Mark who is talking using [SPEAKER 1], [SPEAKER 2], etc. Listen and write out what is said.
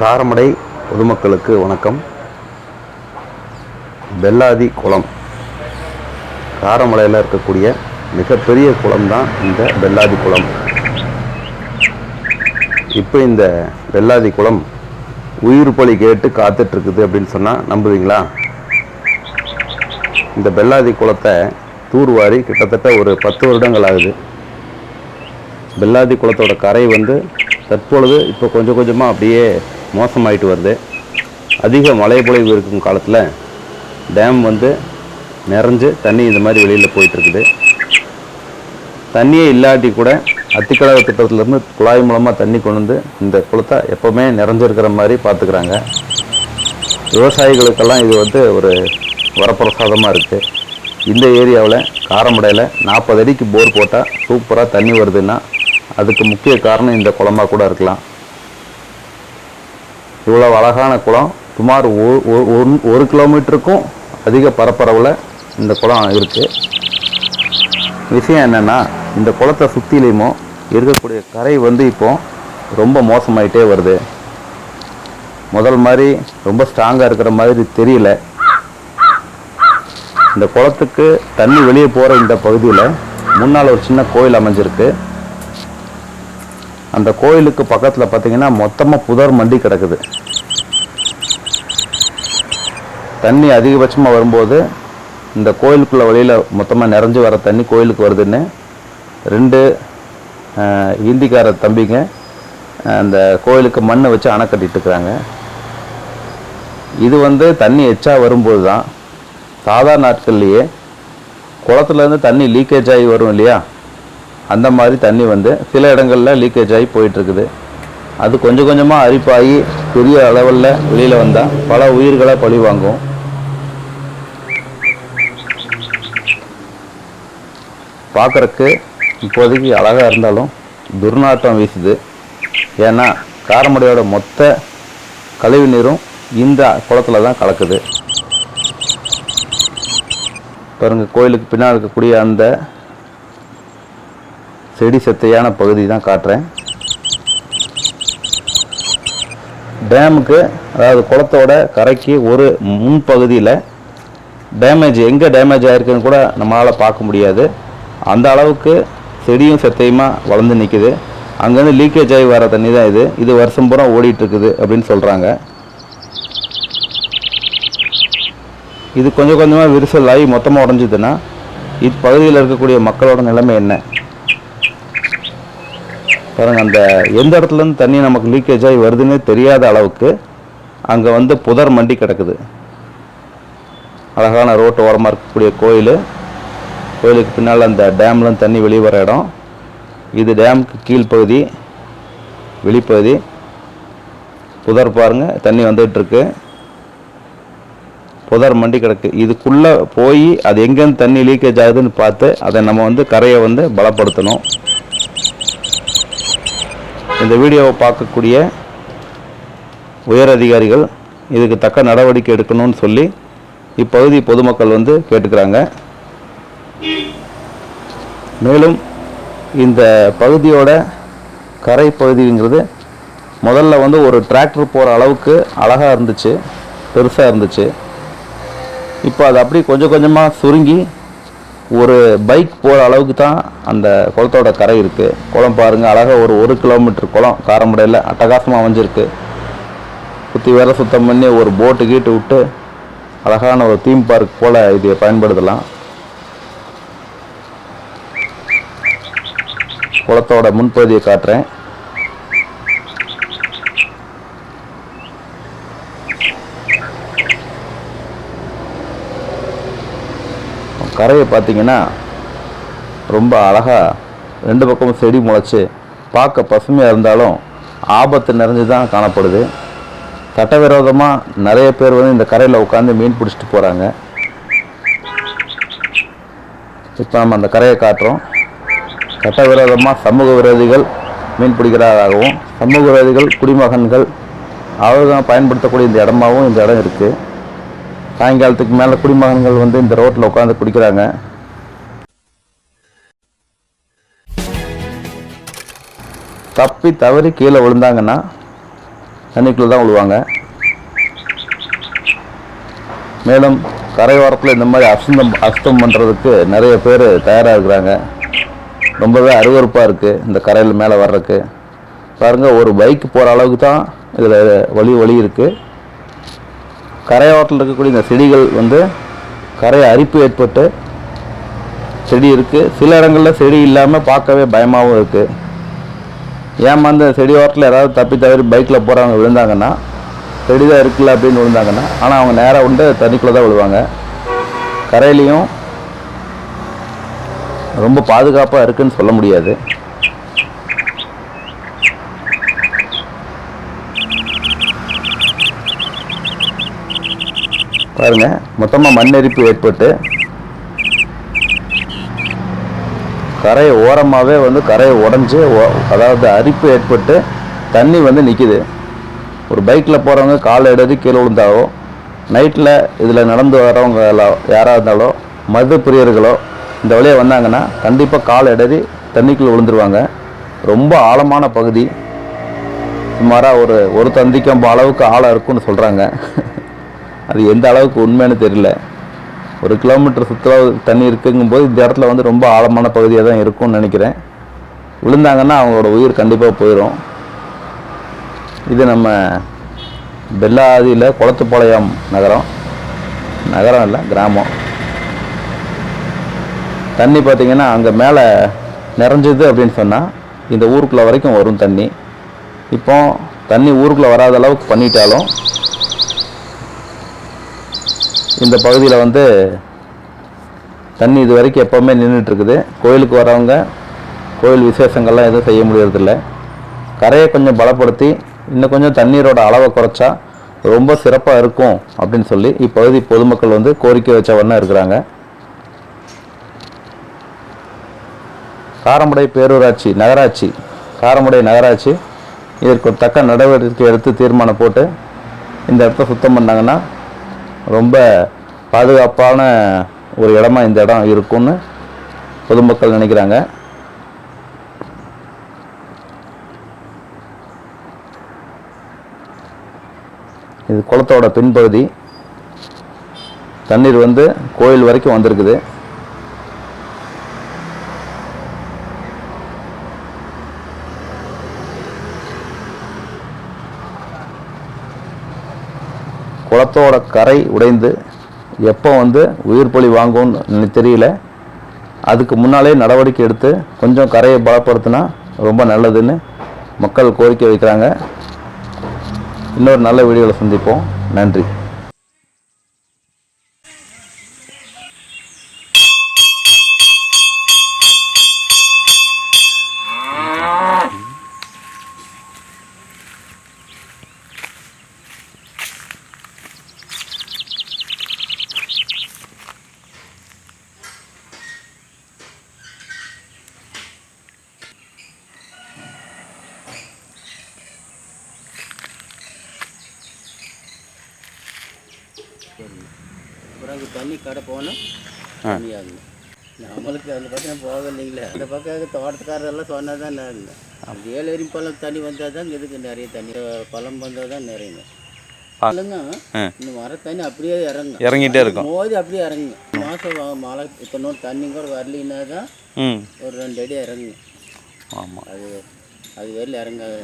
[SPEAKER 1] காரமடை பொதுமக்களுக்கு வணக்கம். பெல்லாதி குளம். காரமடையில் இருக்கக்கூடிய மிகப்பெரிய குளம் தான் இந்த பெல்லாதி குளம். இப்போ இந்த வெள்ளாதி குளம் உயிர் பலி கேட்டு காத்துட்ருக்குது அப்படின்னு சொன்னால் நம்புவீங்களா? இந்த பெல்லாதி குளத்தை தூர்வாரி கிட்டத்தட்ட ஒரு பத்து வருடங்கள் ஆகுது. வெள்ளாதி குளத்தோட கரை வந்து தற்பொழுது இப்போ கொஞ்சம் கொஞ்சமாக அப்படியே மோசமாயிட்டு வருது. அதிக மழைப்பொழிவு இருக்கும் காலத்தில் டேம் வந்து நிறைஞ்சு தண்ணி இந்த மாதிரி வெளியில் போயிட்டுருக்குது. தண்ணியே இல்லாட்டி கூட அத்திக்கடவை திட்டத்திலேருந்து குழாய் மூலமாக தண்ணி கொண்டு வந்து இந்த குளத்தை எப்போவுமே நிறைஞ்சிருக்கிற மாதிரி பார்த்துக்கிறாங்க. விவசாயிகளுக்கெல்லாம் இது வந்து ஒரு வரப்பிரசாதமாக இருக்குது இந்த ஏரியாவில் காரமடையில் நாற்பது அடிக்கு போர் போட்டால் சூப்பராக தண்ணி வருதுன்னா அதுக்கு முக்கிய காரணம் இந்த குளமாக கூட இருக்கலாம். இவ்வளோ அழகான குளம். சுமார் ஒ- ஒ- ஒன்- ஒரு கிலோமீட்டருக்கும் அதிக பரப்பரவில் இந்த குளம் இருக்குது விஷயம் என்னென்னா இந்த குளத்தை சுற்றிலையுமோ இருக்கக்கூடிய கரை வந்து இப்போ ரொம்ப மோசமாயிட்டே வருது. முதல் மாதிரி ரொம்ப ஸ்ட்ராங்காக இருக்கிற மாதிரி தெரியல. இந்த குளத்துக்கு தண்ணி வெளியே போகிற இந்த பகுதியில் முன்னால் ஒரு சின்ன கோயில் அமைஞ்சிருக்கு. அந்த கோயிலுக்கு பக்கத்தில் பார்த்தீங்கன்னா மொத்தமாக புதர் மண்டி கிடக்குது. தண்ணி அதிகபட்சமாக வரும்போது இந்த கோயிலுக்குள்ள வழியில் மொத்தமாக நிறைஞ்சு வர தண்ணி கோயிலுக்கு வருதுன்னு ரெண்டு ஹிந்திக்கார தம்பிங்க அந்த கோயிலுக்கு மண்ணை வச்சு அணை கட்டிட்டு இருக்கிறாங்க இது வந்து தண்ணி எச்சா வரும்போது தான் சாதாரண நாட்கள்லேயே குளத்துலேருந்து தண்ணி லீக்கேஜ் ஆகி வரும் இல்லையா? அந்த மாதிரி தண்ணி வந்து சில இடங்களில் லீக்கேஜ் ஆகி போயிட்டுருக்குது. அது கொஞ்சம் கொஞ்சமாக அரிப்பாகி பெரிய அளவில் வெளியில் வந்தால் பல உயிர்களை பழி வாங்கும். பார்க்குறக்கு இப்போதைக்கு அழகாக இருந்தாலும் துர்நாற்றம் வீசுது. ஏன்னா காரமடையோட மொத்த கழிவு நீரும் இந்த குளத்துல தான் கலக்குது. பாருங்கள் கோயிலுக்கு பின்னால் இருக்கக்கூடிய அந்த செடி செத்தையான பகுதி தான் காட்டுறேன். டேமுக்கு அதாவது குளத்தோட கரைக்கு ஒரு முன்பகுதியில் டேமேஜ் எங்கே டேமேஜ் ஆகிருக்குன்னு கூட நம்மளால் பார்க்க முடியாது. அந்த அளவுக்கு செடியும் செத்தையுமா வளர்ந்து நிற்குது அங்கேருந்து லீக்கேஜ் ஆகி வர தண்ணி தான் இது. இது வருஷம் பூரா ஓடிட்டுருக்குது அப்படின்னு சொல்கிறாங்க இது கொஞ்சம் கொஞ்சமாக விரிசல் ஆகி மொத்தமாக உடஞ்சிதுன்னா இப்பகுதியில் இருக்கக்கூடிய மக்களோட நிலைமை என்ன? பாருங்கள் அந்த எந்த இடத்துலேருந்து தண்ணி நமக்கு லீக்கேஜ் ஆகி வருதுன்னே தெரியாத அளவுக்கு அங்கே வந்து புதர் மண்டி கிடக்குது. அழகான ரோட்டு ஓரமாக இருக்கக்கூடிய கோயில். கோயிலுக்கு பின்னால் அந்த டேம்லேருந்து தண்ணி வெளியே வர இடம். இது டேமுக்கு கீழ்ப்பகுதி வெளிப்பகுதி. புதர் பாருங்கள் தண்ணி வந்துகிட்ருக்கு. புதர் மண்டி கிடக்கு. இதுக்குள்ளே போய் அது எங்கேருந்து தண்ணி லீக்கேஜ் ஆகுதுன்னு பார்த்து அதை நம்ம வந்து கரையை வந்து பலப்படுத்தணும். இந்த வீடியோவை பார்க்கக்கூடிய உயர் அதிகாரிகள் இதுக்கு தக்க நடவடிக்கை எடுக்கணும்னு சொல்லி இப்பகுதி பொதுமக்கள் வந்து கேட்டுக்கிறாங்க. மேலும் இந்த பகுதியோட கரை பகுதிங்கிறது முதல்ல வந்து ஒரு டிராக்டர் போகிற அளவுக்கு அழகாக இருந்துச்சு பெருசாக இருந்துச்சு. இப்போ அது அப்படி கொஞ்சம் கொஞ்சமாக சுருங்கி ஒரு பைக் போகிற அளவுக்கு தான் அந்த குளத்தோட கரை இருக்குது குளம் பாருங்கள் அழகாக ஒரு ஒரு கிலோமீட்டர் குளம். காரமடையில் அட்டகாசமாக அமைஞ்சிருக்கு. சுற்றி வேற சுத்தம் பண்ணி ஒரு போட்டு கீட்டு விட்டு அழகான ஒரு தீம் பார்க் போல் இதை பயன்படுத்தலாம். குளத்தோட முன்பகுதியை காட்டுறேன். கரையை பார்த்தீங்கன்னா ரொம்ப அழகாக ரெண்டு பக்கமும் செடி முளைச்சி பார்க்க பசுமையாக இருந்தாலும் ஆபத்து நிறைஞ்சு தான் காணப்படுது. சட்டவிரோதமாக நிறைய பேர் வந்து இந்த கரையில் உட்காந்து மீன் பிடிச்சிட்டு போகிறாங்க இப்போ நம்ம அந்த கரையை காட்டுறோம். சட்டவிரோதமாக சமூக விரோதிகள் மீன் பிடிக்கிறதாகவும் சமூக விரோதிகள் குடிமகன்கள் அவர்கள் பயன்படுத்தக்கூடிய இந்த இடமாவும் இந்த இடம் இருக்குது சாயங்காலத்துக்கு மேலே குடிமகன்கள் வந்து இந்த ரோட்டில் உட்காந்து குடிக்கிறாங்க. தப்பி தவறி கீழே விழுந்தாங்கன்னா தண்ணிக்குள்ளே தான் விழுவாங்க. மேலும் கரையோரத்தில் இந்த மாதிரி அசுந்தம் அசுத்தம் பண்ணுறதுக்கு நிறைய பேர் தயாராக இருக்கிறாங்க ரொம்பவே அருவருப்பாக இருக்குது இந்த கரையில் மேலே வர்றதுக்கு. பாருங்கள் ஒரு பைக் போகிற அளவுக்கு தான் இதில் வழி வழி இருக்குது கரையோரத்தில் இருக்கக்கூடிய இந்த செடிகள் வந்து கரை அரிப்பு ஏற்பட்டு செடி இருக்குது சில இடங்களில் செடி இல்லாமல் பார்க்கவே பயமாகவும் இருக்குது ஏமாந்து செடி ஓரத்தில் ஏதாவது தப்பி தவறி பைக்கில் போகிறவங்க விழுந்தாங்கன்னா செடி தான் இருக்குல்ல அப்படின்னு விழுந்தாங்கன்னா ஆனால் அவங்க நேராக உண்டு தண்ணிக்குள்ளே தான் விழுவாங்க. கரையிலையும் ரொம்ப பாதுகாப்பாக இருக்குன்னு சொல்ல முடியாது. பாருங்க மொத்தமாக மண்ணெரிப்பு ஏற்பட்டு கரை ஓரமாகவே வந்து கரையை உடஞ்சி அதாவது அரிப்பு ஏற்பட்டு தண்ணி வந்து நிற்கிது ஒரு பைக்கில் போகிறவங்க கால் எடுத்து கீழே விழுந்தாவோ நைட்டில் இதில் நடந்து வரவங்க யாராக இருந்தாலோ மது பிரியர்களோ இந்த வழியாக வந்தாங்கன்னா கண்டிப்பாக கால் இடறி தண்ணிக்குள்ளே விழுந்துருவாங்க. ரொம்ப ஆழமான பகுதி. சுமாராக ஒரு ஒரு தந்திக்கம்ப அளவுக்கு ஆழம் இருக்கும்னு சொல்கிறாங்க அது எந்த அளவுக்கு உண்மைன்னு தெரியல. ஒரு கிலோமீட்டர் சுற்றுலா தண்ணி இருக்குங்கும்போது இந்த இடத்துல வந்து ரொம்ப ஆழமான பகுதியாக தான் இருக்கும்னு நினைக்கிறேன். விழுந்தாங்கன்னா அவங்களோட உயிர் கண்டிப்பாக போயிடும் இது நம்ம பெல்லாதியில் குளத்துப்பாளையம் நகரம். நகரம் இல்லை கிராமம். தண்ணி பார்த்தீங்கன்னா அங்கே மேலே நிறைஞ்சது அப்படின்னு சொன்னால் இந்த ஊருக்குள்ளே வரைக்கும் வரும் தண்ணி. இப்போ தண்ணி ஊருக்குள்ளே வராத அளவுக்கு பண்ணிட்டாலும் இந்த பகுதியில் வந்து தண்ணி இது வரைக்கும் எப்போவுமே நின்றுட்டுருக்குது கோயிலுக்கு வரவங்க கோயில் விசேஷங்கள்லாம் எதுவும் செய்ய முடியறதில்ல. கரையை கொஞ்சம் பலப்படுத்தி இன்னும் கொஞ்சம் தண்ணீரோட அளவை குறைச்சா ரொம்ப சிறப்பாக இருக்கும் அப்படின்னு சொல்லி இப்பகுதி பொதுமக்கள் வந்து கோரிக்கை வச்ச வண்ணம் இருக்கிறாங்க. காரமடை பேரூராட்சி நகராட்சி காரமடை நகராட்சி இதற்கு ஒரு தக்க நடவடிக்கை எடுத்து தீர்மானம் போட்டு இந்த இடத்த சுத்தம் பண்ணாங்கன்னா ரொம்ப பாதுகாப்பான ஒரு இடமா இந்த இடம் இருக்கும்னு பொதுமக்கள் நினைக்கிறாங்க. இது குளத்தோட பின்பகுதி. தண்ணீர் வந்து கோயில் வரைக்கும் வந்திருக்குது. குளத்தோட கரை உடைந்து எப்போ வந்து உயிர் பலி வாங்கும்னு தெரியல. அதுக்கு முன்னாலே நடவடிக்கை எடுத்து கொஞ்சம் கரையை பலப்படுத்தினா ரொம்ப நல்லதுன்னு மக்கள் கோரிக்கை வைக்கிறாங்க. இன்னொரு நல்ல வீடியோவில் சந்திப்போம். நன்றி.
[SPEAKER 2] பிறகு தண்ணி கடை போனால் தண்ணியாகுங்க நம்மளுக்கு அந்த பக்கம் போக இல்லைங்களே அந்த பக்கம் தோட்டத்துக்காரெல்லாம் சொன்னால் தான் நாங்க அந்த ஏழேரி பழம் தண்ணி வந்தால் தான் இதுக்கு நிறைய தண்ணி பழம் வந்தால் தான் நிறையங்க இல்லைங்க. இந்த மர தண்ணி அப்படியே இறங்கும்.
[SPEAKER 3] இறங்கிட்டே இருக்கும்.
[SPEAKER 2] மோதி அப்படியே இறங்குங்க மாதம் மழை இத்தனோட தண்ணி கூட வரலின்னா தான் ஒரு ரெண்டு அடி இறங்குங்க
[SPEAKER 3] ஆமாம்
[SPEAKER 2] அது அது வெளில இறங்காது.